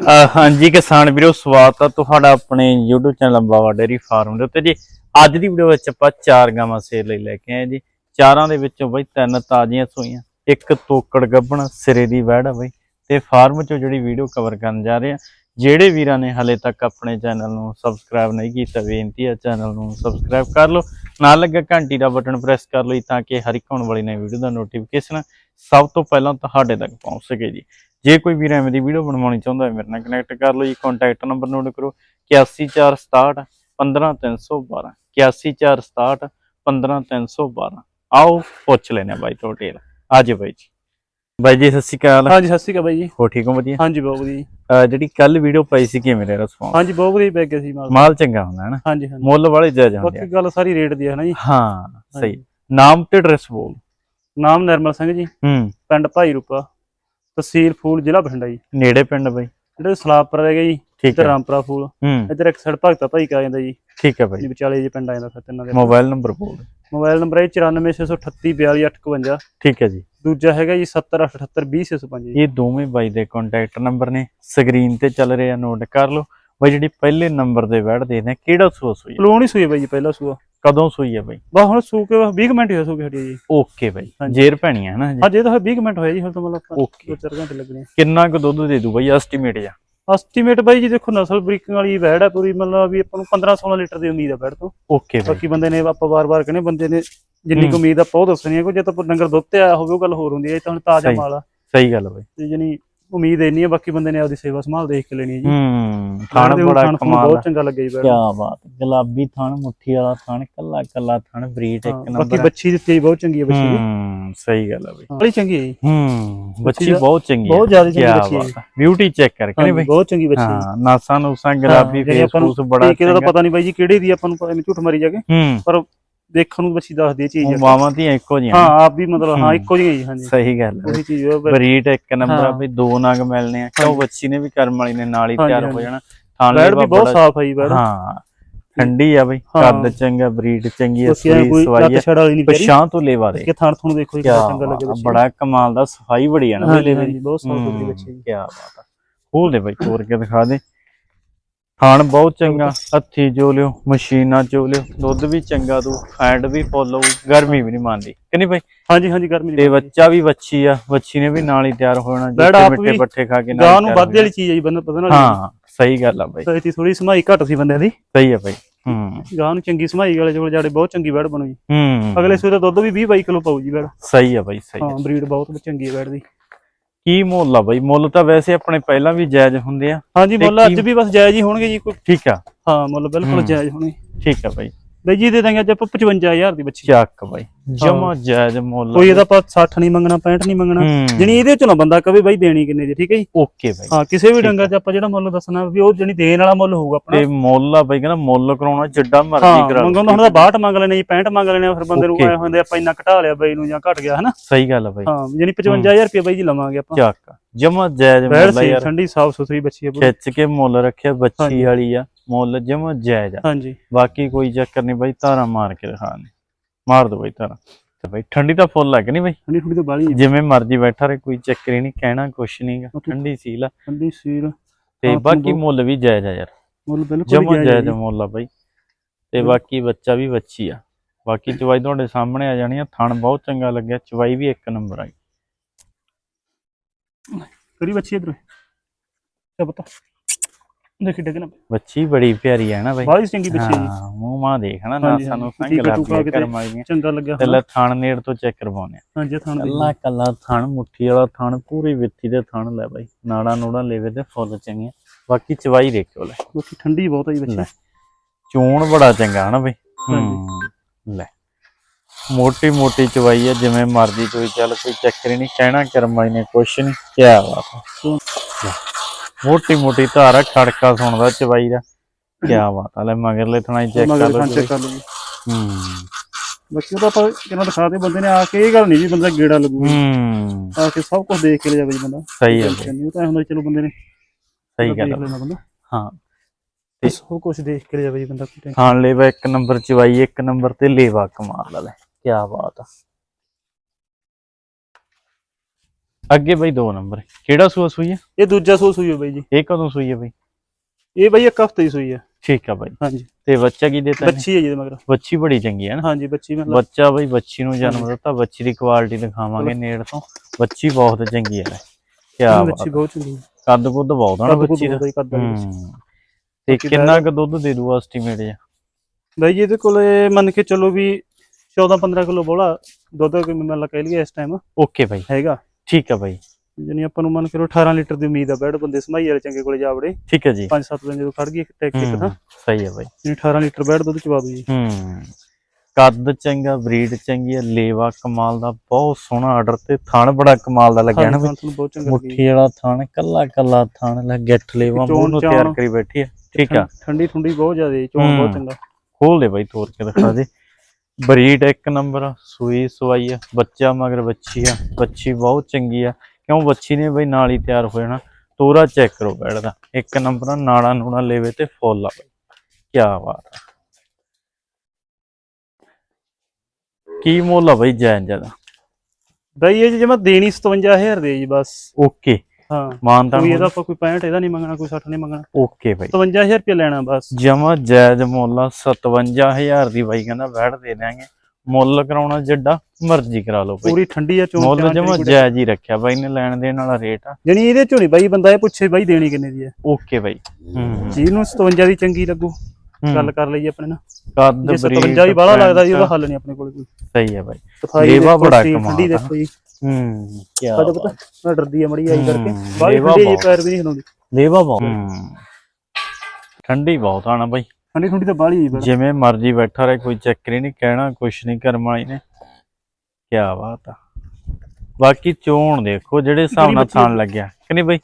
ਅਹ ਹਾਂਜੀ ਕਿਸਾਨ ਵੀਰੋ, ਸਵਾਗਤ ਆ ਤੁਹਾਡਾ ਆਪਣੇ YouTube channel Bawa dairy farm ਦੇ ਉੱਤੇ ਜੀ। ਅੱਜ ਦੀ ਵੀਡੀਓ ਵਿੱਚ ਆਪਾਂ ਚਾਰ ਗਾਵਾਂ ਸੇਲ ਲਈ ਲੈ ਕੇ ਆਏ ਜੀ। ਚਾਰਾਂ ਦੇ ਵਿੱਚੋਂ ਬਈ ਤਿੰਨ ਤਾਜ਼ੀਆਂ ਸੂਈਆਂ, ਇੱਕ ਤੋਕੜ ਗੱਭਣ ਸਿਰੇ ਦੀ ਵੈੜ ਆ ਬਈ। ਤੇ ਫਾਰਮ ਚੋਂ ਜਿਹੜੀ ਵੀਡੀਓ ਕਵਰ ਕਰਨ ਜਾ ਰਹੇ ਆ ਜਿਹੜੇ ਵੀਰਾਂ ਨੇ ਹਲੇ ਤੱਕ ਆਪਣੇ ਚੈਨਲ ਨੂੰ ਸਬਸਕ੍ਰਾਈਬ ਨਹੀਂ ਕੀਤਾ, ਬੇਨਤੀ ਹੈ ਚੈਨਲ ਨੂੰ ਸਬਸਕ੍ਰਾਈਬ ਕਰ ਲਓ। ਨਾਲ ਲੱਗਾ ਘੰਟੀ ਦਾ ਬਟਨ ਪ੍ਰੈਸ ਕਰ ਲਓ ਤਾਂ ਕਿ ਹਰ ਇੱਕ ਆਉਣ ਵਾਲੀ ਨਵੀਂ ਵੀਡੀਓ ਦਾ ਨੋਟੀਫਿਕੇਸ਼ਨ ਸਭ ਤੋਂ ਪਹਿਲਾਂ ਤੁਹਾਡੇ ਤੱਕ ਪਹੁੰਚ ਸਕੇ ਜੀ। ਜੇ ਕੋਈ ਵੀਰ ਐਵੇਂ ਦੀ ਵੀਡੀਓ ਬਣਵਾਉਣੀ ਚਾਹੁੰਦਾ ਹੈ, ਮੇਰੇ ਨਾਲ ਕਨੈਕਟ ਕਰ ਲਓ ਜੀ। ਕੰਟੈਕਟ ਨੰਬਰ ਨੋਟ ਕਰੋ। 8146 15312 8146 15312 ਆਓ, ਪੁੱਛ ਲੈਨੇ ਬਾਈ ਤੁਹਾਡੇ ਡਿਟੇਲ ਆਜੇ ਬਾਈ ਜੀ। ਬਾਈ ਜੀ ਸਤਿ ਸ਼੍ਰੀ ਅਕਾਲ। ਹਾਂਜੀ ਸਤਿ ਸ਼੍ਰੀ ਅਕਾਲ ਬਾਈ ਜੀ। ਹੋ ਠੀਕ ਹੋ ਵਧੀਆ? ਹਾਂਜੀ ਬਹੁਤ ਵਧੀਆ ਜੀ। ਅਹ ਜਿਹੜੀ ਕੱਲ ਵੀਡੀਓ ਪਾਈ ਸੀ ਕਿਵੇਂ ਰਿਹਾ ਰਿਸਪੌਂਸ ਹਾਂਜੀ ਬਹੁਤ ਵਧੀਆ ਪੈ ਗਿਆ ਸੀ ਮਾਲ। ਮਾਲ ਚੰਗਾ ਹੁੰਦਾ ਹੈ ਨਾ ਹਾਂਜੀ ਹਾਂਜੀ। ਮੁੱਲ ਵਾਲੇ ਜਾਇਜ਼ ਹੁੰਦੇ ਆ। ਬਾਕੀ ਗੱਲ ਸਾਰੀ ਰੇਟ ਦੀ ਹੈ ਨਾ ਜੀ? ਹਾਂ ਸਹੀ। ਨਾਮ ਤੇ ਐਡਰੈਸ ਬੋਲ। ਨਾਮ ਨਿਰਮਲ ਸਿੰਘ ਜੀ। ਹੂੰ। ਪਿੰਡ ਭਾਈ ਰੂਪਾ ਤਹਿਸੀਲ ਫੂਲ ਜ਼ਿਲ੍ਹਾ ਬਠਿੰਡਾ ਜੀ। ਨੇੜੇ ਪਿੰਡ ਬਾਈ। ਜਿਹੜੇ ਸਲਾਬਪੁਰ ਹੈਗੇ ਜੀ ਠੀਕ ਇੱਧਰ ਹੈ ਰਾਮਪੁਰਾ ਫੂਲ। ਹੂੰ। ਇੱਧਰ ਇੱਕ ਸਾਈਡ ਭਗਤਾ ਭਾਈ ਕਾ ਜਾਂਦਾ ਜੀ। ਠੀਕ ਹੈ ਬਾਈ। ਜੀ ਵਿਚਾਲੇ ਜੀ ਪਿੰਡ ਆ ਜਾਂਦਾ ਫਿਰ ਤਿੰਨਾਂ ਦੇ ਮੋਬਾਈਲ ਨੰਬਰ ਬੋਲ। ਮੋਬਾਈਲ ਨੰਬਰ ਹੈ 9463842852 ਠੀਕ ਹੈ ਜੀ। ਦੂਜਾ ਹੈਗਾ ਜੀ 7088200605 ਜੀ ਇਹ ਦੋਵੇਂ ਬਾਈ ਦੇ ਕੰਟੈਕਟ ਨੰਬਰ ਨੇ। ਸਕਰੀਨ ਤੇ ਚੱਲ ਰਿਹਾ ਨੋਟ ਕਰ ਲਓ। ਬਾਈ ਜਿਹੜੀ ਪਹਿਲੇ ਨੰਬਰ ਦੇ ਵੜ ਦੇ ਨੇ ਕਿਹੜਾ ਸੂਆ ਸੂਈ ਹੈ? ਪਲੂਣ ਹੀ ਸੂਏ ਬਾਈ ਜੀ ਪਹਿਲਾ ਸੂਆ। ਕਦੋਂ ਸੂਈ ਹੈ ਬਾਈ? ਬਸ ਹੁਣ ਸੂ ਕੇ 20 ਕੁ ਮਿੰਟ ਹੀ ਹੋਏ ਸੂ ਕੇ ਹਟੀ ਜੀ। ਓਕੇ ਬਾਈ। ਜੇਰ ਪੈਣੀ ਹੈ ਨਾ ਜੀ ਅੱਜ ਇਹ ਤਾਂ 20 ਕੁ ਮਿੰਟ ਹੋਏ ਜੀ ਹੁਣ ਤਾਂ ਮਤਲਬ. ਦੋ ਚਾਰ ਘੰਟੇ ਲੱਗਣੇ। ਕਿੰਨਾ ਕੁ ਦੁੱਧ ਦੇ ਦੂ ਬਾਈ ਐਸਟੀਮੇਟ ਜਾਂ ਐਸਟੀਮੇਟ ਬਾਈ ਜੀ ਦੇਖੋ ਨਸਲ ਬਰੀਕਿੰਗ ਵਾਲੀ ਵੈੜ ਹੈ ਪੂਰੀ ਮਤਲਬ ਵੀ ਆਪਾਂ ਨੂੰ 15 16 ਲੀਟਰ ਦੀ ਉਮੀਦ ਹੈ ਵੈੜ ਤੋਂ ਓਕੇ ਬਾਈ ਬਾਕੀ ਬੰਦੇ ਨੇ ਆਪਾਂ ਵਾਰ-ਵਾਰ ਕਹਿੰਦੇ ਬੰਦੇ ਨੇ ਜਿੰਨੀ ਕੁ। ਉਮੀਦ ਆਪਾਂ ਉਹ ਦੱਸਣੀ ਹੈ ਕੋਈ ਜੇ ਤਾਂ ਡੰਗਰ ਦੁੱਧ ਤੇ ਆਇਆ ਹੋਵੇ ਉਹ ਗੱਲ ਹੋਰ ਹੁੰਦੀ ਹੈ ਇਹ ਤਾਂ ਹੁਣ ਤਾਜ਼ਾ। ਮਾਲ ਆ ਸਹੀ ਗੱਲ ਬਾਈ ਤੇ ਜਣੀ ਉਮੀਦ ਇੰਨੀ ਹੈ ਬਾਕੀ ਬੰਦੇ ਨੇ ਆਪਦੀ ਸੇਵਾ ਸੰਭਾਲ ਦੇਖ ਕੇ ਲੈਣੀ ਹੈ ਜੀ। ਹੂੰ ਥਣ ਬੜਾ ਕਮਾਲ ਬਹੁਤ ਚੰਗਾ ਲੱਗਿਆ ਜੀ ਵੈੜ ਕੀ ਬਾਤ ਗੁਲਾਬੀ ਥਣ ਮੁੱਠੀ ਵਾਲਾ ਥਣ ਕੱਲਾ ਕੱਲਾ ਥਣ ਬਰੀਟ ਇੱਕ ਹਾਂ, ਬਾਕੀ ਨੰਬਰ ਬੱਚੀ ਦਿੱਤੀ ਬਹੁਤ ਚੰਗੀ ਹੈ ਬੱਚੀ ਹੂੰ ਸਹੀ ਗੱਲ ਹੈ ਬਾਈ। ਬੜੀ ਚੰਗੀ ਹੈ ਜੀ। ਹੂੰ ਬੱਚੀ ਬਹੁਤ ਚੰਗੀ ਹੈ ਬਹੁਤ ਜ਼ਿਆਦਾ ਚੰਗੀ ਬੱਚੀ ਹੈ ਬਿਊਟੀ ਚੈੱਕ ਕਰਕੇ ਹਾਂਜੀ, ਬਾਈ? ਬਹੁਤ ਚੰਗੀ ਬੱਚੀ ਹੈ ਨਾਸਾਂ ਨੂਸਾਂ ਗੁਲਾਬੀ ਫੇਸ ਨੂੰ ਫੂਸ ਬੜਾ ਟੀਕੇ ਦਾ ਤਾਂ ਚੰਗਾ। ਪਤਾ ਨਹੀਂ ਬਾਈ ਜੀ ਕਿਹੜੇ ਦੀ ਆਪਾਂ ਨੂੰ ਐਵੇਂ ਝੂਠ ਮਾਰੀ ਜਾਗੇ ਪਰ ਦੇਖਣ ਨੂੰ ਬੱਚੀ ਦੱਸਦੀ ਹੈ ਚੀਜ਼ ਉਹ ਹੈ। ਮਾਵਾਂ ਧੀਆਂ ਇੱਕੋ ਜਿਹੀਆਂ ਹਾਂ। ਆਪ ਵੀ ਮਤਲਬ ਹਾਂ। ਇੱਕੋ ਜਿਹੀ ਜੀ ਹਾਂਜੀ ਸਹੀ ਗੱਲ ਹੈ ਉਹੀ ਚੀਜ਼ ਹੈ ਬਰੀਟ ਇੱਕ ਨੰਬਰ ਆ। ਵੀ ਦੋ ਨਗ ਮਿਲਨੇ ਆ ਕਿਉਂ। ਬੱਚੀ ਨੇ ਵੀ ਕਰਮ ਵਾਲੀ ਨੇ ਨਾਲ ਹੀ ਹਾਂਜੀ, ਤਿਆਰ ਹੋ ਹਾਂਜੀ। ਜਾਣਾ ਥਾਣ ਲੇਵਾ ਵੀ ਬਹੁਤ ਬੜਾ- ਸਾਫ਼ ਹੈ ਜੀ ਹਾਂ ਠੰਡੀ ਆ ਬਈ ਹਾਂ। ਕੱਦ ਚੰਗਾ ਬਰੀਡ ਚੰਗੀ ਆ ਬਾਕੀ ਐਂ ਸੂਈ ਕੋਈ ਸਵਾਈ ਆ ਲੱਤ ਛੜ ਵਾਲੀ ਨਹੀਂ ਕਰੀ ਪਛਾਂ ਤੋਂ ਲੇਵਾ ਦੇ ਕਿ ਥਾਣ ਥੁਣ ਦੇਖੋ ਜੀ ਕਿਆ ਕਿੰਨਾ ਚੰਗਾ ਬਾਤ ਆ, ਬੱਚੀ ਬੜਾ ਕਮਾਲ ਦਾ ਸਫ਼ਾਈ ਬੜੀ ਆ ਨਾ ਹਾਂਜੀ, ਹਾਂਜੀ, ਬਹੁਤ ਸਾਫ਼ ਸੁਥਰੀ ਬੱਚੀ ਹੈ। ਕਿਆ ਬਾਤ ਆ ਖੋਲ ਦੇ ਬਈ ਤੋੜ ਕੇ ਦਿਖਾ ਦੇ ਥਾਣ ਬਹੁਤ ਚੰਗਾ ਹੱਥੀ ਜੋ ਲਿਓ ਮਸ਼ੀਨਾਂ ਚੋ ਲਿਓ ਦੁੱਧ ਵੀ ਚੰਗਾ ਦੂ ਫੈਂਡ ਵੀ ਫੁੱਲ ਹੋਊ ਗਰਮੀ ਵੀ ਨਹੀਂ ਮੰਨਦੀ ਕਿ ਨਹੀਂ ਬਈ? ਹਾਂਜੀ ਹਾਂਜੀ ਗਰਮੀ ਤੇ ਬੱਚਾ ਵੀ ਵੱਛੀ ਆ ਵੱਛੀ ਨੇ ਵੀ ਨਾਲ ਹੀ ਤਿਆਰ ਹੋ ਜਾਣਾ ਬੈੜ ਜਿੱਥੇ ਮਿੱਠੇ ਪੱਠੇ ਖਾ ਕੇ ਨਾਲ ਗਾਂ ਨੂੰ ਵੱਧ ਵਾਲੀ ਚੀਜ਼ ਹੈ ਜੀ ਬੰਦਾ ਪਤਾ ਨਾਲ ਜਾਣਾ। ਹਾਂ ਸਹੀ ਗੱਲ ਆ ਤਾਂ ਇਤੀ ਥੋੜੀ ਸਮਾਈ ਘੱਟ ਸੀ ਬੰਦਿਆਂ ਦੀ। ਸਹੀ ਆ ਬਈ ਹੂੰ। ਗਾਂ ਨੂੰ ਚੰਗੀ ਸਮਾਈ ਵਾਲੇ ਕੋਲ ਜਾੜੇ ਬਹੁਤ ਚੰਗੀ ਵੈੜ ਬਣੂ ਜੀ ਹੂੰ। ਅਗਲੇ ਸੂਏ ਦਾ ਦੁੱਧ ਵੀ 20 22 ਕਿਲੋ ਪਾਊ ਜੀ ਸਹੀ ਆ ਬਈ ਸਹੀ ਆ। ਹਾਂ ਬਰੀਡ ਬਹੁਤ ਚੰਗੀ ਵੈੜ ਦੀ। ਕੀ ਮੁੱਲ ਆ ਬਈ? ਮੁੱਲ ਤਾਂ ਵੈਸੇ ਆਪਣੇ ਪਹਿਲਾਂ ਵੀ ਜਾਇਜ਼ ਹੁੰਦੇ ਆ। ਹਾਂਜੀ ਮੁੱਲ ਅੱਜ ਵੀ ਬਸ ਜਾਇਜ਼ ਹੀ ਹੋਣਗੇ ਜੀ ਕੋਈ। ਠੀਕ ਆ। ਹਾਂ ਮੁੱਲ ਬਿਲਕੁਲ। ਜਾਇਜ਼ ਹੋਣੇ ਠੀਕ ਆ ਬਈ। ਬਈ ਜੀ ਦੇ ਦਾਂਗੇ ਅੱਜ ਆਪਾਂ 55000 ਦੀ ਬੱਚੀ ਚੱਕ ਬਈ ਜਮਾ ਜਾਇਜ਼ ਮੁੱਲ ਕੋਈ ਇਹਦਾ ਆਪਾਂ 60 ਨਹੀਂ ਮੰਗਣਾ 65 ਨਹੀਂ ਮੰਗਣਾ। ਜਣੀ ਇਹਦੇ ਚੋਂ ਨਾ ਬੰਦਾ ਕਵੇ ਬਾਈ ਦੇਣੀ ਕਿੰਨੇ ਦੀ ਠੀਕ ਹੈ ਜੀ? ਓਕੇ ਬਈ। ਹਾਂ ਕਿਸੇ ਵੀ ਡੰਗਰ 'ਚ ਆਪਾਂ ਜਿਹੜਾ ਮੁੱਲ ਦੱਸਣਾ ਵੀ ਉਹ ਜਣੀ ਦੇਣ ਵਾਲਾ ਮੁੱਲ ਹੋਊਗਾ ਆਪਣਾ। ਤੇ ਮੁੱਲ ਆ ਬਈ ਕਹਿੰਦਾ ਮੁੱਲ ਕਰਾਉਣਾ ਜਿੱਡਾ ਮਰਜ਼ੀ ਕਰਾ। ਮੰਗਾਉਂਦਾ ਹੁਣ ਤਾਂ 62 ਮੰਗ ਲੈਣੇ ਜੀ 65 ਮੰਗ ਲੈਣੇ ਆ, ਫਿਰ ਬੰਦੇ ਨੂੰ. ਆਏ ਹੁੰਦੇ ਆਪਾਂ ਇੰਨਾ ਘਟਾ ਲਿਆ ਬਾਈ ਨੂੰ ਜਾਂ ਘਟ ਗਿਆ ਹਨਾ? ਸਹੀ ਗੱਲ ਆ ਬਈ। ਹਾਂ ਜਣੀ 55000 ਰੁਪਏ ਬਾਈ ਜੀ ਲਵਾਂਗੇ ਆਪਾਂ। ਚੱਕ ਜਮਾ ਜਾਇਜ਼ ਮੁੱਲ ਆ ਯਾਰ। ਠੰਡੀ ਸਾਫ਼ ਸੁਥਰੀ ਬੱਚੀ ਪੂਰੀ। ਖਿੱਚ ਕੇ ਮੁੱਲ ਰੱਖਿਆ ਬੱਚੀ। ਵਾਲੀ ਆ। ਮੁੱਲ ਜਮਾ ਜਾਇਜ਼ ਆ। ਹਾਂਜੀ। ਬਾਕੀ ਕੋਈ ਚੱਕਰ ਨਹੀਂ ਬਈ ਧਾਰਾ ਮਾਰ ਕੇ ਦਿਖਾ ਨੇ ਮਾਰ ਦੋ ਬਈ ਧਾਰਾ। ਤੇ ਬਈ ਠੰਡੀ ਤਾਂ ਫੁੱਲ ਲੱਗ ਨਹੀਂ ਬਈ? ਠੰਡੀ ਠੰਡੀ ਤਾਂ ਬਾਲੀ ਜਿਵੇਂ ਮਰਜ਼ੀ ਬੈਠਾ ਰਹੇ ਕੋਈ ਚੱਕਰ ਹੀ ਨਹੀਂ ਕਹਿਣਾ ਕੁਛ ਨਹੀਂਗਾ. ਠੰਡੀ ਸੀਲ ਆ। ਠੰਡੀ ਸੀਰ ਤੇ ਬਾਕੀ ਮੁੱਲ ਵੀ ਜਾਇਜ਼ ਆ ਯਾਰ। ਮੁੱਲ ਬਿਲਕੁਲ ਜਮਾ ਜਾਇਜ਼ ਜਾਇਜ਼। ਮੁੱਲ ਆ ਬਾਈ। ਤੇ। ਬਾਕੀ ਬੱਚਾ ਵੀ ਬੱਚੀ ਆ। ਬਾਕੀ ਚਵਾਈ ਤੁਹਾਡੇ ਸਾਹਮਣੇ ਆ ਜਾਣੀ ਆ। ਥਣ ਬਹੁਤ ਚੰਗਾ ਲੱਗਿਆ। ਚਵਾਈ ਵੀ ਇੱਕ ਨੰਬਰ ਆ ਕਰੀ ਬੱਚੀ ਇਧਰ। ਤੇ ਪਤਾ। ਦੇਖੀ ਡਗਣਾ ਬੱਚੀ ਬੜੀ ਪਿਆਰੀ ਆ ਨਾ ਬਾਈ। ਬਾਲੀ ਚੰਗੀ ਬੱਚੀ ਹੈ ਜੀ। ਹਾਂ ਮੂੰਹ ਮਾਂ ਦੇਖ ਨਾ ਨਾ ਸਾਨੂੰ। ਸੰਗ ਟੀਕਾ ਟੂਕਾ ਲੱਗ ਕਿਤੇ ਕਰਮ ਵਾਲੀਆਂ ਚੰਗਾ ਲੱਗਿਆ ਤੇ ਲੈ ਥਣ ਨੇੜ ਤੋਂ ਚੈੱਕ ਕਰਵਾਉਣੇ ਆ। ਹਾਂਜੀ ਥਾਣ ਕੱਲਾ ਕੱਲਾ ਥਣ ਮੁੱਠੀ ਵਾਲਾ ਥਣ ਪੂਰੀ ਵਿੱਥੀ ਦੇ ਥਣ ਲੈ ਬਾਈ। ਨਾੜਾ ਨੂੜਾ ਲੇਵੇ ਤੇ ਫੁੱਲ ਚੰਗੀਆਂ। ਬਾਕੀ ਚਵਾਈ ਦੇਖਿਓ ਲੈ। ਬਾਕੀ ਠੰਡੀ ਬਹੁਤ ਹੈ ਜੀ ਬੱਚੀ। ਚੋਣ ਬੜਾ ਚੰਗਾ ਹਨਾ ਬਈ। ਹੂੰ ਲੈ। ਮੋਟੀ ਮੋਟੀ ਚਵਾਈ ਆ ਜਿਵੇਂ ਮਰਜ਼ੀ ਕੋਈ ਚੱਲ ਕੋਈ ਚੱਕਰ ਹੀ ਨਹੀਂ। ਕਹਿਣਾ ਕਰਮਾਈ ਨੇ ਕੁਛ ਨਹੀਂ। ਕਿਆ ਬਾਤ ਮੋਟੀ ਮੋਟੀ ਧਾਰਾ ਖੜਕਾ ਸੁਣਦਾ ਚਵਾਈ ਦਾ। ਕਿਆ ਬਾਤ ਆ ਲੈ ਮਗਰਲੇ ਥਣਾ ਚੈੱਕ ਕਰ ਲਓ। ਚੈੱਕ ਕਰ ਹੂੰ। ਉਹ ਤਾਂ ਆਪਾਂ ਕਿਹਨਾਂ ਦਿਖਾਤੇ ਬੰਦੇ ਨੇ ਆ ਕੇ ਇਹ ਗੱਲ ਨਹੀਂ ਜੀ ਬੰਦਾ ਗੇੜਾ ਲੱਗੂ। ਹੂੰ। ਆ ਕੇ ਸਭ ਕੁਝ ਦੇਖ ਕੇ ਲੈ ਜਾਵੇ ਜੀ ਬੰਦਾ। ਸਹੀ ਹੈ ਨਹੀਂ ਤਾਂ ਹੁੰਦਾ ਚਲੋ ਬੰਦੇ ਨੇ। ਸਹੀ ਗੱਲ ਹਾਂ। ਤੇ ਸਭ ਕੁਝ ਦੇਖ ਕੇ ਲੈ ਜਾਵੇ ਜੀ ਬੰਦਾ ਖਾਣ ਲੇਵਾ ਇੱਕ ਨੰਬਰ ਚਵਾਈ ਇੱਕ ਨੰਬਰ ਤੇ ਲੇਵਾ ਕਮਾਲ ਲੈ ਕਿਆ ਬਾਤ ਆ। ਅੱਗੇ ਬਈ ਦੋ ਨੰਬਰ ਕਿਹੜਾ ਸੂਆ ਸੂਈ ਹੈ? ਇਹ ਦੂਜਾ ਸੂਆ ਸੂਈ ਹੈ ਬਾਈ ਜੀ। ਇਹ ਕਦੋਂ ਸੂਈ ਹੈ ਬਈ? ਇਹ ਬਾਈ ਇੱਕ ਹਫ਼ਤੇ ਦੀ ਸੂਈ ਹੈ। ਠੀਕ ਆ ਬਾਈ। ਹਾਂਜੀ। ਤੇ ਬੱਚਾ ਕੀ ਦਿੱਤਾ? ਬੱਚੀ ਹੈ ਜੀ ਮਗਰ। ਬੱਚੀ ਬੜੀ ਚੰਗੀ ਹੈ ਨਾ? ਹਾਂਜੀ ਬੱਚੀ ਮਤਲਬ ਬੱਚਾ ਬਈ ਬੱਚੀ ਨੂੰ ਜਨਮ ਦਿੱਤਾ ਬੱਚੀ ਦੀ ਕੁਆਲਿਟੀ ਦਿਖਾਵਾਂਗੇ ਨੇੜ ਤੋਂ। ਬੱਚੀ ਬਹੁਤ ਚੰਗੀ ਹੈ ਕੀ ਬਾਤ ਬੱਚੀ ਬਹੁਤ ਚੰਗੀ ਹੈ। ਕੱਦ ਕੁੱਦ ਬਹੁਤ ਨਾ ਬੱਚੀ ਦਾ? ਤੇ ਕਿੰਨਾ ਕੁ ਦੁੱਧ ਦੇ ਦੂ ਐਸਟੀਮੇਟ ਜਾਂ ਬਾਈ ਜੀ ਇਹਦੇ ਕੋਲੇ ਮੰਨ ਕੇ ਚੱਲੋ ਵੀ 14 15 ਕਿਲੋ ਬੋਲਾ ਦੁੱਧ ਕਿ ਮੰਨ ਲਾ ਕਹਿ ਲਈਏ ਇਸ ਟਾਈਮ ਓਕੇ ਬਾਈ। ਹੈਗਾ। ਠੀਕ ਆ ਬਾਈ। ਜਾਨੀ ਆਪਾਂ ਨੂੰ ਮੰਨ ਕੇ ਚਲੋ 18 ਲੀਟਰ ਦੀ ਉਮੀਦ ਆ ਬੈਡ ਬੰਦੇ ਸਮਾਈ ਵਾਲੇ ਚੰਗੇ ਕੋਲੇ ਜਾ ਵੜੇ ਠੀਕ ਹੈ ਜੀ। 5-7 ਦਿਨ ਜਦੋਂ ਖੜ ਗਈ ਇੱਕ ਟੈਕ ਇੱਕ ਤਾਂ। ਸਹੀ ਹੈ ਬਾਈ। ਜਾਨੀ 18 ਲੀਟਰ ਬੈਡ ਦੁੱਧ ਚਵਾ ਦੂ ਜੀ। ਹੂੰ ਕੱਦ ਚੰਗਾ ਬਰੀਡ ਚੰਗੀ ਹੈ ਲੇਵਾ ਕਮਾਲ ਦਾ ਬਹੁਤ ਸੋਹਣਾ ਆਰਡਰ ਤੇ ਥਣ ਬੜਾ ਕਮਾਲ ਦਾ ਲੱਗਿਆ ਨਾ ਮੁੱਠੀ ਵਾਲਾ ਥਣ ਕੱਲਾ ਕੱਲਾ ਥਣ ਲੈ ਗਿੱਠ ਲੇਵਾ ਮੂੰਹ ਨੂੰ ਤਿਆਰ। ਕਰੀ ਬੈਠੀ ਹੈ। ਠੀਕ ਆ ਠੰਡੀ ਠੰਡੀ ਬਹੁਤ ਜ਼ਿਆਦਾ ਚੋਣ। ਬਹੁਤ ਚੰਗਾ। ਖੋਲ ਦੇ ਬਾਈ ਤੋੜ ਕੇ ਦਿਖਾ ਦੇ। ਬਰੀਡ ਇੱਕ ਨੰਬਰ ਸੂਈ ਸਵਾਈ ਆ ਬੱਚਾ ਮਗਰ ਬੱਚੀ ਆ ਬੱਚੀ ਬਹੁਤ ਚੰਗੀ ਆ। ਕਿਉਂ ਬੱਚੀ ਨੇ ਬਈ ਨਾਲ ਹੀ ਤਿਆਰ ਹੋ ਜਾਣਾ ਤੋਰਾ ਚੈੱਕ ਕਰੋ ਬੈਠਦਾ ਇੱਕ ਨੰਬਰ ਨਾੜਾ ਨੂੜਾ ਲੈਵੇ ਤੇ ਫੁੱਲ ਆ ਬਈ। ਕੀ ਬਾਤ ਆ। ਕੀ ਮੁੱਲ ਆ ਬਈ ਜੈਨ ਜਦਾ? ਬਾਈ ਇਹ ਜਿਵੇਂ ਦੇਣੀ 57000 ਦੇ ਜੀ ਬਸ। ਓਕੇ। ਹਾਂ। ਮਾਨਤਾ ਕੋਈ ਇਹਦਾ ਆਪਾਂ ਕੋਈ 65 ਇਹਦਾ ਨਹੀਂ ਮੰਗਣਾ ਕੋਈ 60 ਨਹੀਂ ਮੰਗਣਾ। ਓਕੇ ਬਾਈ। 57000 ਰੁਪਏ ਲੈਣਾ ਬਸ। ਜਮਾ ਜਾਇਜ਼ ਮੁੱਲ ਆ, 57000 ਦੀ ਬਾਈ ਕਹਿੰਦਾ ਬੈਠ ਦੇ ਦਿਆਂਗੇ। ਮੁੱਲ ਕਰਾਉਣਾ ਜਿੱਡਾ ਮਰਜ਼ੀ ਕਰਾ ਲਓ ਬਾਈ। ਪੂਰੀ ਠੰਡੀ ਆ ਚੋਣ ਮੁੱਲ ਜਮਾ ਜਾਇਜ਼ ਹੀ ਰੱਖਿਆ ਬਾਈ ਨੇ ਲੈਣ ਦੇਣ ਵਾਲਾ ਰੇਟ ਆ। ਜਣੀ ਇਹਦੇ ਚੋਂ ਨਹੀਂ ਬਾਈ ਬੰਦਾ ਇਹ ਪੁੱਛੇ ਬਾਈ ਦੇਣੀ ਕਿੰਨੇ ਦੀ ਹੈ। ਓਕੇ ਬਾਈ। ਹੂੰ ਜਿਹਨੂੰ 57 ਦੀ ਚੰਗੀ ਲੱਗੂ ਹੂੰ। ਗੱਲ ਕਰ ਲਈਏ ਆਪਣੇ ਨਾਲ। ਕੱਦ ਜੇ ਬਰੀਡ 57 ਵੀ ਬਾਹਲਾ ਲੱਗਦਾ ਜੀ ਉਹਦਾ ਹੱਲ ਨਹੀਂ ਆਪਣੇ ਕੋਲ ਕੋਈ। ਸਹੀ ਹੈ ਬਾਈ। ਲੇਵਾ ਬੜਾ ਕਮਾਲ ਠੰਡੀ ਦਾ। ਦੇਖੋ ਜੀ। ਹੂੰ ਕੀ ਸਾਡੇ ਪਤਾ ਮੈਂ ਡਰਦੀ ਆ ਮੜੀ ਆਈ ਕਰਕੇ। ਲੇਵਾ ਠੰਡੀ ਜੀ। ਪੈਰ ਵੀ ਨਹੀਂ ਹਿਲਾਉਂਦੀ। ਲੇਵਾ ਬਹੁਤ। ਠੰਡੀ ਬਹੁਤ ਆਣਾ ਬਾਈ। ਠੰਡੀ ਠੰਡੀ ਤਾਂ ਬਾਹਲੀ ਜੀ ਜਿਵੇਂ ਮਰਜ਼ੀ ਬੈਠਾ ਰਹੇ ਕੋਈ ਚੱਕਰ ਹੀ ਨਹੀਂ ਕਹਿਣਾ ਕੁਛ ਨਹੀਂ ਕਰਮ ਵਾਲੀ ਨੇ। ਕੀ ਬਾਤ ਆ। ਬਾਕੀ ਚੋਣ ਦੇਖੋ ਜਿਹੜੇ ਹਿਸਾਬ ਨਾਲ ਥਾਣ ਲੱਗਿਆ। ਕਿ ਨਹੀਂ ਬਾਈ?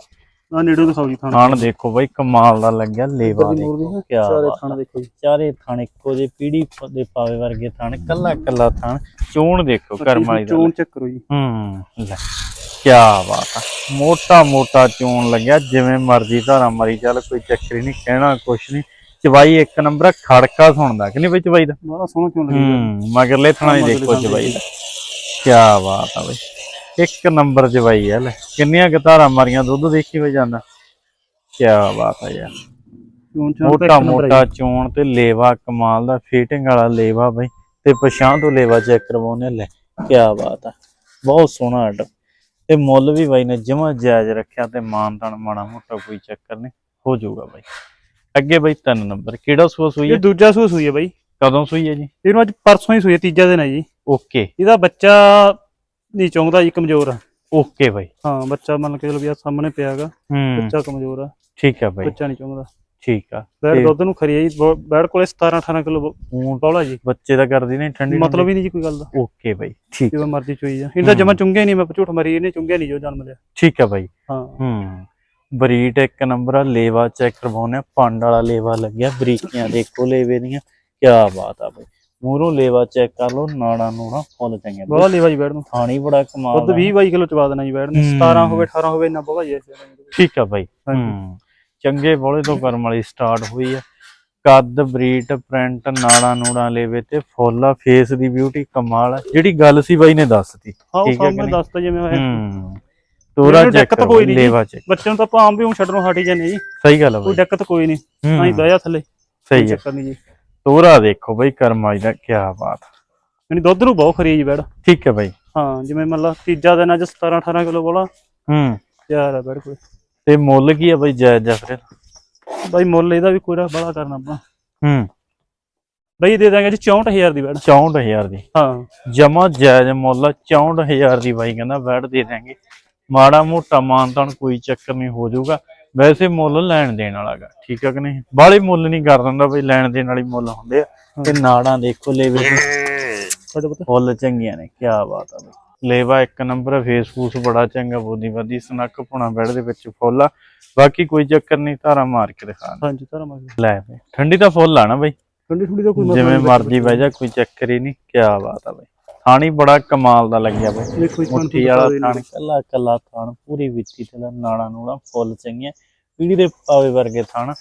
ਆ ਨੇੜੋਂ ਦਿਖਾਓ ਜੀ ਥਾਣਾ। ਥਾਣ ਦੇਖੋ ਬਾਈ ਕਮਾਲ ਦਾ ਲੱਗਿਆ ਲੇਵਾ ਦੀ ਦੇਖੋ ਸਾਰੇ ਬਾਤ ਥਾਣਾ ਦੇਖੋ ਜੀ। ਚਾਰੇ ਥਾਣ ਇੱਕੋ ਜੇ ਪੀੜੀ ਦੇ ਪਾਵੇ ਵਰਗੇ ਥਾਣ ਕੱਲਾ ਕੱਲਾ ਥਾਣ। ਚੋਣ ਦੇਖੋ ਕਰਮ ਵਾਲੀ ਦਾ ਚੋਣ ਚੈੱਕ ਕਰੋ ਜੀ। ਹੂੰ ਲੈ ਕੀ ਬਾਤ ਆ। ਮੋਟਾ ਮੋਟਾ ਚੋਣ ਲੱਗਿਆ ਜਿਵੇਂ ਮਰਜ਼ੀ ਧਾਰਾ ਮਰੀ ਚੱਲ ਕੋਈ ਚੱਕਰ ਹੀ ਨਹੀਂ ਕਹਿਣਾ ਕੁਛ ਨਹੀਂ। ਚਵਾਈ ਇੱਕ ਨੰਬਰ ਆ, ਖੜਕਾ ਸੁਣਦਾ ਕਿ ਨਹੀਂ ਬਈ ਚਵਾਈ ਦਾ? ਬੜਾ ਸੋਹਣਾ ਚੋਣ ਲੱਗੀ ਹੂੰ ਮਗਰਲੇ ਥਾਣਾ ਦੇਖੋ ਚਵਾਈ ਦਾ। ਕੀ ਬਾਤ ਆ ਬਈ। ਇੱਕ ਨੰਬਰ ਚਵਾਈ ਆ ਲੈ। ਕਿੰਨੀਆਂ ਧਾਰਾਂ ਮਾਰੀਆਂ ਦੁੱਧ ਦੇਖੀ ਵੇ ਜਾਂਦਾ। ਕੀ ਬਾਤ ਆ ਯਾਰ। ਮੋਟਾ ਮੋਟਾ ਚੋਣ ਤੇ ਲੇਵਾ ਕਮਾਲ ਦਾ ਫਿਟਿੰਗ ਵਾਲਾ ਲੇਵਾ ਬਈ। ਤੇ ਪਛਾਣ ਤੋਂ ਲੇਵਾ ਚੈੱਕ ਕਰਵਾਉਨੇ ਲੈ ਕੀ ਬਾਤ ਆ। ਬਹੁਤ ਸੋਹਣਾ ਆਰਡਰ ਤੇ ਮੁੱਲ ਵੀ ਬਾਈ ਨੇ ਜਮਾ ਜਾਇਜ਼ ਰੱਖਿਆ ਤੇ ਮਾਨ ਤਾਨ ਮਾੜਾ ਮੋਟਾ ਕੋਈ ਚੱਕਰ ਨਹੀਂ ਹੋ ਜਾਊਗਾ ਬਾਈ। ਅੱਗੇ ਬਾਈ ਤਿੰਨ ਨੰਬਰ ਕਿਹੜਾ ਸੂਆ ਸੂਈ ਇਹ ਹੈ ਦੂਜਾ ਸੂਆ ਸੂਈ ਹੈ ਬਾਈ। ਕਦੋਂ ਸੂਈ ਹੈ ਜੀ? ਇਹਨੂੰ ਅੱਜ ਪਰਸੋਂ ਹੀ ਸੂਈ ਹੈ ਤੀਜਾ ਦਿਨ ਹੈ ਜੀ। ਓਕੇ। ਇਹਦਾ ਬੱਚਾ ਨਹੀਂ ਚਾਹੁੰਦਾ ਜੀ ਕਮਜ਼ੋਰ ਆ। ਓਕੇ ਬਾਈ। ਹਾਂ ਬੱਚਾ ਮੰਨ ਕੇ ਚਲੋ ਵੀ ਆ ਸਾਹਮਣੇ ਪਿਆਗਾ। ਹੂੰ। ਬੱਚਾ ਕਮਜ਼ੋਰ ਆ। ਠੀਕ ਆ ਬਾਈ। ਬੱਚਾ ਨਹੀਂ ਚਾਹੁੰਦਾ ਠੀਕ ਆ। ਬੈੜ ਦੁੱਧ ਨੂੰ ਖਰੀ ਆ ਜੀ ਬਹੁ- ਬੈੜ ਕੋਲੇ 17 18 ਕਿਲੋ ਊਂ ਬੌਲਾ ਜੀ। ਬੱਚੇ ਦਾ ਕਰਦੀ ਨਹੀਂ ਠੰਡੀ ਮਤਲਬ ਹੀ ਨਹੀਂ ਜੀ ਕੋਈ ਗੱਲ ਦਾ। ਓਕੇ ਬਾਈ ਠੀਕ ਜਿਵੇਂ ਮਰਜ਼ੀ ਚੋਈ ਜਾ। ਇਹਦਾ ਜਮਾ ਚੁੰਗਿਆ ਨਹੀਂ ਮੈਂ ਝੂਠ ਮਾਰੀ ਇਹਨੇ ਚੁੰਗਿਆ ਨਹੀਂ ਜੋ ਜਨਮ ਲਿਆ। ਠੀਕ ਆ ਬਾਈ। ਹਾਂ। ਹੂੰ। ਬਰੀਟ ਇੱਕ ਨੰਬਰ ਆ ਲੇਵਾ ਚੈੱਕ ਕਰਵਾਉਣੇ ਆ ਪੰਡ ਵਾਲਾ ਲੇਵਾ ਲੱਗਿਆ ਬਰੀਕੀਆਂ ਦੇਖੋ ਲੇਵੇ ਦੀਆਂ। ਕੀ ਬਾਤ ਆ ਬਈ। ਮੂਹਰੋਂ ਲੇਵਾ ਚੈੱਕ ਕਰ ਲਓ ਨਾੜਾ ਨੂੜਾ ਫੁੱਲ ਚੰਗੇ ਬਈ। ਬਹੁਤ ਲੈਵਾ ਜੀ ਬੈੜ ਨੂੰ। ਥਾਣੀ ਬੜਾ ਕਮਾਲ ਦੁੱਧ ਦਾ 20 22 ਕਿਲੋ ਚਵਾ ਦੇਣਾ ਜੀ ਬੈੜ ਨੇ। ਹੂੰ। 17 ਹੋਵੇ 18 ਹੋਵੇ ਇੰਨਾ ਬਹੁਤ ਜੀ ਠੀਕ ਆ ਬਾਈ। ਹੂੰ। ਚੰਗੇ ਬੋਲੇ ਤੋਂ ਕਰਮ ਵਾਲੀ ਸਟਾਰਟ ਹੋਈ ਆ। ਕੱਦ ਬਰੀਟ ਪ੍ਰਿੰਟ ਨਾੜਾ ਨੂੜਾ ਲੇਵੇ ਤੇ ਫੁੱਲ ਆ। ਫੇਸ ਦੀ ਬਿਊਟੀ ਕਮਾਲ ਆ। ਜਿਹੜੀ ਗੱਲ ਸੀ ਬਾਈ ਨੇ ਦੱਸਤੀ। ਹਾਂ ਠੀਕ ਹੈ ਨਹੀਂ? ਦੱਸਤਾ ਜਿਵੇਂ ਹੋਇਆ ਹੂੰ। ਤੋਰਾ ਚੈੱਕ ਕੋਈ ਨਹੀਂ। ਲੇਵਾ ਚੈੱਕ। ਬੱਚੇ ਨੂੰ ਤਾਂ ਆਪਾਂ ਆਮ ਵੀ ਹੁਣ ਛੱਡਣੋਂ ਹਟ ਹੀ ਜਾਂਦੇ ਜੀ। ਸਹੀ ਗੱਲ ਆ ਕੋਈ ਬਾਈ। ਦਿੱਕਤ ਕੋਈ ਨਹੀਂ। ਹੂੰ, ਆਹੀਂ ਬਹਿ ਜਾ ਥੱਲੇ। ਸਹੀ ਕੋਈ ਹੈ ਚੱਕਰ ਨਹੀਂ ਜੀ। ਤੋਰਾ ਦੇਖੋ ਬਾਈ ਕਰਮ ਵਾਲੀ ਦਾ ਕੀ ਬਾਤ। ਯਾਨੀ ਦੁੱਧ ਨੂੰ ਬਹੁਤ ਖਰੀ ਹੈ ਜੀ ਬੈੜ। ਠੀਕ ਹੈ ਬਾਈ। ਹਾਂ ਜਿਵੇਂ ਮੰਨ ਲਾ ਤੀਜਾ ਦਿਨ ਅੱਜ 17 18 ਕਿਲੋ ਬੋਲਾ। ਹੂੰ। ਯਾਰ ਆ ਬੈੜ ਕੋਲੇ ਤੇ ਮੁੱਲ ਕੀ ਆ ਬਾਈ ਜਾਇਜ਼ ਜਾ ਫਿਰ ਬਾਈ ਮੁੱਲ ਇਹਦਾ ਵੀ ਕੋਈ ਬੜਾ ਕਰਨਾ ਆਪਾਂ। ਹੂੰ। ਬਾਈ ਦੇ ਦਾਂਗੇ ਜੀ 64000 ਦੀ ਬੈੜ। 64000 ਦੀ। ਹਾਂ। ਜਮਾ ਜਾਇਜ਼ ਮੁੱਲ 64000 ਦੀ ਬਾਈ ਕਹਿੰਦਾ ਬੈਠ ਦੇ ਦਾਂਗੇ ਮਾੜਾ ਮੋਟਾ ਮਾਨਤਾਨ ਕੋਈ ਚੱਕਰ ਨਹੀਂ ਹੋ ਜਾਊਗਾ। ਵੈਸੇ ਮੁੱਲ ਲੈਣ ਦੇਣ ਵਾਲਾਗਾ ਠੀਕ ਆ ਕਿ ਨਹੀਂ? ਬਾਹਲੇ ਮੁੱਲ ਨਹੀਂ ਕਰ ਦਿੰਦਾ ਬਈ ਲੈਣ ਦੇਣ ਵਾਲੀ ਮੁੱਲ ਹੁੰਦੇ ਆ। ਤੇ ਨਾੜਾਂ ਦੇਖੋ ਲੇਵੇ ਫੁੱਲ ਚੰਗੀਆਂ ਨੇ ਕੀ ਬਾਤ ਆ ਬਈ। ਲੇਵਾ ਇੱਕ ਨੰਬਰ ਫੇਸ ਫੂਸ ਬੜਾ ਚੰਗਾ ਬੋਦੀ ਬਾਦੀ ਸਨੱਕ ਪੁਣਾ ਬੈੜ ਦੇ ਵਿੱਚ ਫੁੱਲ ਆ। ਬਾਕੀ ਕੋਈ ਚੱਕਰ ਨਹੀਂ ਧਾਰਾ ਮਾਰ ਕੇ ਦਿਖਾ ਹਾਂਜੀ ਧਰਮ ਆ ਗਿਆ ਲੈ ਬਈ ਠੰਡੀ ਤਾਂ ਫੁੱਲ ਆ ਨਾ ਬਈ। ਠੰਡੀ ਠੰਡੀ ਦਾ ਕੋਈ ਜਿਵੇਂ ਮਰਜ਼ੀ ਬਹਿ ਜਾ ਕੋਈ ਚੱਕਰ ਹੀ ਨਹੀਂ ਕੀ ਬਾਤ ਆ ਬਈ। ਥਾਣੀ ਬੜਾ ਕਮਾਲ ਦਾ ਲੱਗਿਆ ਬਈ। ਦੇਖੋ ਮੁੱਠੀ ਵਾਲਾ ਥਾਣ। ਕੱਲਾ ਕੱਲਾ ਥਾਣ ਪੂਰੀ ਵਿੱਚੀ ਤੇ ਦਾ ਨਾੜਾ ਨੂੜਾ ਫੁੱਲ ਚੰਗੀਆਂ। ਪੀੜੀ ਦੇ ਪਾਵੇ ਵਰਗੇ ਥਾਣ।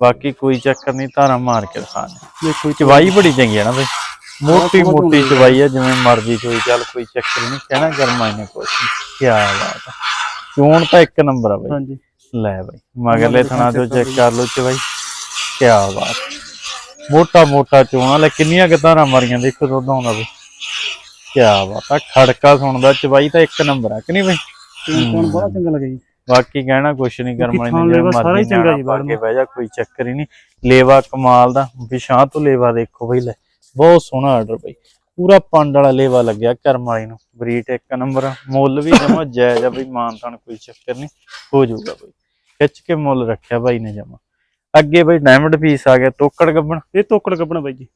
ਬਾਕੀ ਕੋਈ ਚੱਕਰ ਨਹੀਂ ਧਾਰਾ ਮਾਰ ਕੇ ਦੇਖੋ ਜੀ। ਚਵਾਈ ਬੜੀ ਚੰਗੀ ਹੈ ਨਾ ਬਈ। ਮੋਟੀ ਮੋਟੀ। ਚਵਾਈ ਆ ਜਿਵੇਂ ਮਰਜ਼ੀ ਕੋਈ ਚੱਲ ਕੋਈ ਚੱਕਰ ਨਹੀਂ ਕਹਿਣਾ ਗਰਮਾਈ ਨੇ ਕੁਛ ਕੀ ਬਾਤ ਆ। ਚੋਣ ਤਾਂ ਇੱਕ ਨੰਬਰ ਆ ਬਾਈ। ਹਾਂਜੀ। ਲੈ ਬਾਈ ਮਗਰਲੇ ਥਣਾ ਤੋਂ ਚੈੱਕ ਕਰ ਲਓ ਚਵਾਈ। ਕੀ ਬਾਤ ਮੋਟਾ ਮੋਟਾ ਚੋਣਾ ਲੈ ਕਿੰਨੀਆਂ ਕਿਤਾਰਾਂ ਮਾਰੀਆਂ ਦੇਖੋ ਦੁੱਧ ਆਉਂਦਾ ਬਈ। ਕੀ ਬਾਤ ਆ ਖੜਕਾ ਸੁਣਦਾ ਚਵਾਈ ਤਾਂ ਇੱਕ ਨੰਬਰ ਆ ਕਿ ਨਹੀਂ ਬਈ? ਚੋਣ ਬੜਾ ਚੰਗਾ ਲੱਗਿਆ ਜੀ। ਬਾਕੀ ਕਹਿਣਾ ਕੁਛ ਨਹੀਂ ਜਿਵੇਂ ਸਾਰਾ ਹੀ ਮਰਜ਼ੀ ਚੰਗਾ ਜੀ ਕੇ ਬਹਿ ਜਾ ਕੋਈ ਚੱਕਰ ਹੀ ਨਹੀਂ। ਲੇਵਾ ਕਮਾਲ ਦਾ ਵਿਸ਼ਾਂ ਤੋਂ ਲੇਵਾ ਦੇਖੋ ਬਈ ਲੈ ਬਹੁਤ ਸੋਹਣਾ ਆਰਡਰ ਬਈ। ਪੂਰਾ ਪੰਡ ਵਾਲਾ ਲੇਵਾ ਲੱਗਿਆ ਕਰਮ ਵਾਲੀ ਨੂੰ ਬਰੀਟ ਇੱਕ ਨੰਬਰ ਮੁੱਲ ਵੀ ਜਮਾ ਜਾਇਜ਼ ਆ ਬਈ ਮਾਨਤਾਨ ਕੋਈ ਚੱਕਰ ਨਹੀਂ ਹੋ ਜਾਊਗਾ ਬਈ। ਖਿੱਚ ਕੇ ਮੁੱਲ ਰੱਖਿਆ ਬਾਈ ਨੇ ਜਮਾ। ਅੱਗੇ ਬਈ ਡਾਇਮੰਡ ਪੀਸ ਆ ਗਿਆ ਤੋਕੜ ਗੱਬਣ। ਇਹ ਤੋਕੜ ਕੱਪਣਾ ਬਾਈ ਜੀ।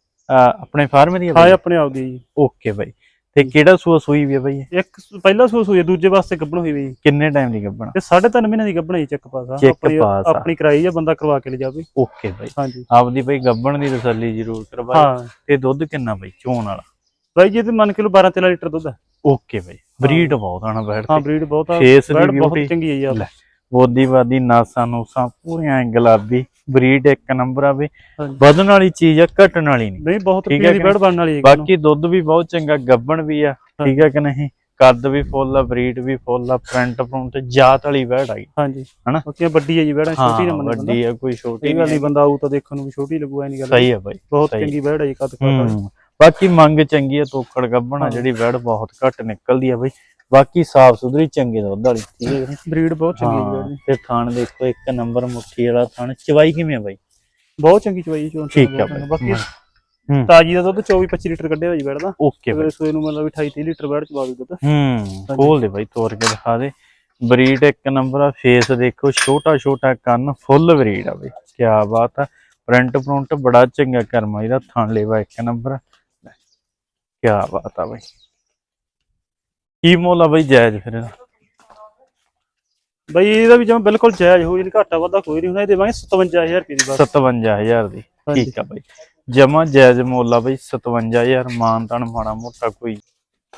ਆਪਣੇ ਫਾਰਮ ਦੀ ਆ ਹਾਂ ਆਪਣੇ ਆਪ ਦੀ ਜੀ। ਓਕੇ ਬਾਈ। ਤੇ ਕਿਹੜਾ ਸੂਆ ਸੂਈ ਵੀ ਆ ਬਈ? ਇਹ? ਇੱਕ ਸ- ਪਹਿਲਾ ਹੋਈ ਹੈ, ਦੂਜੇ ਵਾਸਤੇ ਕੱਪਣ ਹੋਈ ਜੀ ਕਿੰਨੇ ਟਾਈਮ ਦੀ ਗੱਬਣ ਇਹ ਸਾਢੇ ਤਿੰਨ ਮਹੀਨੇ ਦੀ ਕੱਪਣਾ ਜੀ ਚੈੱਕ ਪਾਸ ਆ। Check ਆਪਣੀ pass ਆ। ਆਪਣੀ ਕਰਾਈ ਆ ਬੰਦਾ ਕਰਵਾ ਕੇ ਲੈ ਜਾਵੇ ਓਕੇ ਬਾਈ। ਹਾਂਜੀ। ਆਪਦੀ ਬਈ ਗੱਬਣ ਦੀ ਤਸੱਲੀ ਜ਼ਰੂਰ ਕਰਵਾਈ। ਹਾਂ। ਤੇ ਦੁੱਧ ਕਿੰਨਾ ਬਈ ਚੋਣ ਵਾਲਾ? ਬਾਈ ਜੀ ਤੇ ਮੰਨ ਕੇ ਲੋ 12 13 ਲੀਟਰ ਦੁੱਧ ਹੈ ਓਕੇ ਬਈ। ਬਰੀਡ ਬਹੁਤ ਆਣਾ ਬੈਠ ਹਾਂ ਬਰੀਡ ਬਹੁਤ ਆ। ਫੇਸ ਦੀ ਬੈਡ ਬਹੁਤ ਚੰਗੀ ਹੈ ਆਪ। ਲੈ ਬੋਦੀ ਬਾਦੀ ਨਾਸਾਂ ਨੂਸਾਂ ਪੂਰੀਆਂ ਐਂ ਗੁਲਾਬੀ। ਬਰੀਡ ਇੱਕ ਨੰਬਰ ਆ ਹਾਂਜੀ। ਵਧਣ ਵਾਲੀ ਚੀਜ਼ ਆ ਘਟਣ ਵਾਲੀ ਨਹੀਂ। ਨਹੀਂ ਬਹੁਤ ਕਿ ਬੈਡ ਬਣਨ ਵਾਲੀ ਹੈ ਬਾਕੀ ਦੁੱਧ ਵੀ ਬਹੁਤ ਚੰਗਾ ਗੱਬਣ ਵੀ ਆ ਠੀਕ ਹੈ ਕਿ ਨਹੀਂ? ਕੱਦ ਵੀ ਫੁੱਲ ਆ ਬਰੀਡ ਵੀ ਫੁੱਲ ਆ ਪ੍ਰਿੰਟ ਪ੍ਰਿੰਟ ਜਾਤ ਵਾਲੀ ਬੈੜ ਆਈ ਹਾਂਜੀ। ਹਨਾ? ਬਾਕੀ ਵੱਡੀ ਹੈ ਜੀ ਬੈਡ ਛੋਟੀ ਨਾ ਹਾਂ ਮੰਨੇ ਬੰਦਾ ਵੱਡੀ ਆ ਕੋਈ ਛੋਟੀ ਨਹੀਂ ਬੰਦਾ ਆਊ ਤਾਂ ਦੇਖਣ ਨੂੰ ਵੀ ਛੋਟੀ ਲੱਗੂ ਐ ਨਹੀਂ ਗੱਲ। ਸਹੀ ਆ ਬਾਈ ਬਹੁਤ। ਚੰਗੀ ਬੈਡ ਹੈ। ਜੀ ਕੱਦ ਬਾਕੀ ਮੰਗ ਚੰਗੀ ਆ ਗੱਬਣ ਆ। ਜਿਹੜੀ ਬੈੜ ਬਹੁਤ ਘੱਟ ਨਿਕਲਦੀ ਆ ਬਈ। ਬਾਕੀ ਸਾਫ਼ ਸੁਥਰੀ ਚੰਗੇ ਦੁੱਧ ਵਾਲੀ। ਠੀਕ ਹੈ? ਬਰੀਡ ਬਹੁਤ ਚੰਗੀ ਹੈ ਜੀ ਤੇ ਥਾਣ ਦੇਖੋ ਇੱਕ ਨੰਬਰ ਮੁੱਠੀ ਵਾਲਾ ਥਾਣ। ਚਵਾਈ ਕਿਵੇਂ ਆ ਬਾਈ? ਬਹੁਤ ਚੰਗੀ ਚਵਾਈ ਚੋਂ ਠੀਕ ਆ ਬਾਕੀ ਹੂੰ। ਤਾਜੀ ਦਾ ਦੁੱਧ 24 25 ਲੀਟਰ ਕੱਢਿਆ ਹੋਇਆ ਜੀ ਬੈਡ ਦਾ। ਓਕੇ ਬਾਈ। ਸੋਏ ਨੂੰ ਮਤਲਬ ਵੀ 28 30 ਲੀਟਰ ਬੈਡ ਚਵਾ ਦੁੱਧ। ਹੂੰ ਖੋਲ ਦੇ ਬਾਈ ਤੋੜ ਕੇ ਦਿਖਾ ਦੇ। ਬਰੀਡ ਇੱਕ ਨੰਬਰ ਆ ਫੇਸ ਦੇਖੋ ਛੋਟਾ ਛੋਟਾ ਕੰਨ ਫੁੱਲ ਬਰੀਡ ਆ ਬਈ। ਕੀ ਬਾਤ ਆ। ਪ੍ਰਿੰਟ ਪ੍ਰਿੰਟ ਬੜਾ ਚੰਗਾ ਕਰਮਾ ਇਹਦਾ ਥਣ ਲੈਵਾ ਇੱਕ ਨੰਬਰ ਕੀ ਬਾਤ ਆ ਬਈ। ਕੀ ਮੁੱਲ ਆ ਬਈ ਜਾਇਜ਼ ਫਿਰ ਇਹਦਾ। ਬਾਈ ਇਹਦਾ ਵੀ ਜਿਵੇਂ ਬਿਲਕੁਲ ਜਾਇਜ਼ ਹੋਈ ਨਹੀਂ ਘਾਟਾ ਵਾਧਾ ਕੋਈ ਨਹੀਂ ਹੁਣ ਇਹ ਦੇਵਾਂਗੇ 57000 ਰੁਪਏ ਦੀ ਬਸ। 57000 ਦੀ। ਠੀਕ ਆ ਬਈ। ਜਮਾ ਜਾਇਜ਼ ਮੁੱਲ ਆ ਬਈ 57000 ਮਾਨ ਤਾਨ ਮਾੜਾ ਮੋਟਾ ਕੋਈ।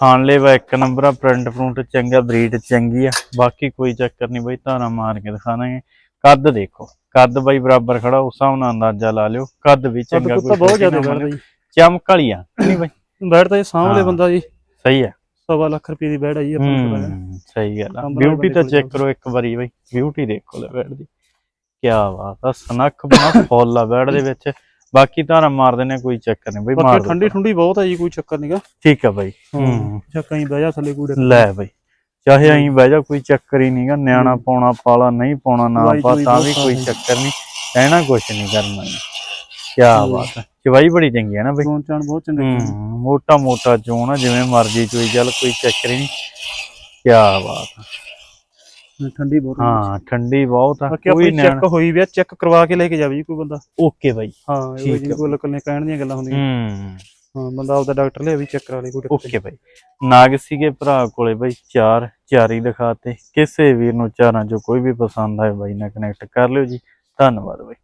ਥਾਣ ਲੈਵਾ ਇੱਕ ਨੰਬਰ ਆ ਪ੍ਰਿੰਟ ਪ੍ਰਿੰਟ ਚੰਗਾ ਬਰੀਡ ਚੰਗੀ ਆ। ਬਾਕੀ ਕੋਈ ਚੱਕਰ ਨਹੀਂ ਬਈ ਧਾਰਾ ਮਾਰ ਕੇ ਦਿਖਾਣਾਂਗੇ ਕੱਦ ਦੇਖੋ ਕੱਦ ਬਈ ਬਰਾਬਰ ਖੜਾ ਉਸ ਹਿਸਾਬ ਨਾਲ ਅੰਦਾਜ਼ਾ ਲਾ ਲਿਓ। ਕੱਦ ਵੀ ਚੰਗਾ ਕੁੱਤਾ ਬਹੁਤ ਜ਼ਿਆਦਾ ਚਮਕ ਵਾਲੀ ਆ ਨਹੀਂ ਬਈ? ਤਾਂ ਇਹ ਸਾਹਮਣੇ। ਬੰਦਾ ਜੀ। ਸਹੀ ਆ। ਸਵਾ ਲੱਖ ਰੁਪਏ ਦੀ ਬੈਡ ਆ ਜੀ ਆਪਾਂ ਨੂੰ ਪਤਾ ਹੈ। ਹੂੰ ਸਹੀ ਗੱਲ ਆ। ਬਿਊਟੀ ਤਾਂ ਚੈੱਕ ਕਰੋ ਇੱਕ ਵਾਰੀ ਬਈ। ਬਿਊਟੀ ਦੇਖੋ ਲੈ ਬੈਡ ਦੀ। ਕੀ ਬਾਤ ਆ ਸਨੱਖ ਬਣਾ ਫੁੱਲ ਆ ਬੈਡ ਦੇ ਵਿੱਚ। ਬਾਕੀ ਧਾਰਾ ਮਾਰ ਦਿੰਦੇ ਆ, ਕੋਈ ਚੱਕਰ ਨਹੀਂ ਬਈ ਮਾਰ ਬਾਕੀ ਦਿਓ। ਠੰਡੀ ਠੰਡੀ ਬਹੁਤ ਆ ਜੀ ਕੋਈ ਚੱਕਰ ਨਹੀਂਗਾ ਠੀਕ ਆ ਬਾਈ। ਹੂੰ ਚੱਕਾਂ ਹੀ ਬਹਿ ਜਾ ਥੱਲੇ ਕੂੜੇ ਲੈ ਬਾਈ ਚਾਹੇ ਅਸੀਂ ਬਹਿ ਜਾ ਕੋਈ ਚੱਕਰ ਹੀ ਨਹੀਂਗਾ ਨਿਆਣਾ। ਪਾਉਣਾ ਪਾਲਾ ਨਹੀਂ ਪਾਉਣਾ ਨਾ ਚਵਾਈ ਪਾ ਤਾਂ ਬਹੁਤ ਵੀ ਕੋਈ। ਚੱਕਰ ਨਹੀਂ। ਕਹਿਣਾ ਕੁਛ ਨਹੀਂ ਕਰਨਾ। ਕੀ। ਬਾਤ ਹੈ ਚਵਾਈ ਬੜੀ ਚੰਗੀ ਹੈ ਨਾ ਬਈ। ਚੋਣ ਚਾਣ ਬਹੁਤ ਚੰਗੇ ਹੂੰ ਮੋਟਾ ਮੋਟਾ ਚੋਣ ਆ ਜਿਵੇਂ ਮਰਜ਼ੀ ਚੋਈ ਚੱਲ ਕੋਈ ਚੱਕਰ ਨਹੀਂ। ਕੀ ਬਾਤ ਹੈ ਠੰਡੀ ਬਹੁਤ। ਹਾਂ ਠੰਡੀ ਬਹੁਤ ਆ ਕੋਈ ਚੈੱਕ ਹੋਈ ਵੀ ਆ ਚੈੱਕ ਕਰਵਾ ਕੇ ਲੈ ਕੇ ਜਾਵੇ ਜੀ ਕੋਈ ਬੰਦਾ। ਓਕੇ ਬਾਈ। ਹਾਂ ਠੀਕ ਇਹ। ਜੀ ਕੋਈ ਲੋਕਾਂ ਨੇ ਕਹਿਣ ਦੀਆਂ ਗੱਲਾਂ ਹੁੰਦੀਆਂ। ਹੂੰ। ਹਾਂ ਬੰਦਾ ਆਪਦਾ ਡਾਕਟਰ ਲਿਆ ਵੀ ਚੈੱਕ ਕਰਾ ਲਈ ਕੋਈ ਓਕੇ ਬਾਈ। ਨਾਗ ਸੀਗੇ ਭਰਾ ਕੋਲੇ ਬਾਈ ਚਾਰ ਚਾਰ ਹੀ ਦਿਖਾਤੇ। ਕਿਸੇ ਵੀਰ ਨੂੰ ਚਾਰਾਂ ਚੋਂ ਕੋਈ ਵੀ ਪਸੰਦ ਆਏ ਬਾਈ ਨਾਲ ਕਨੈਕਟ ਕਰ ਲਿਓ ਜੀ। ਧੰਨਵਾਦ ਬਾਈ।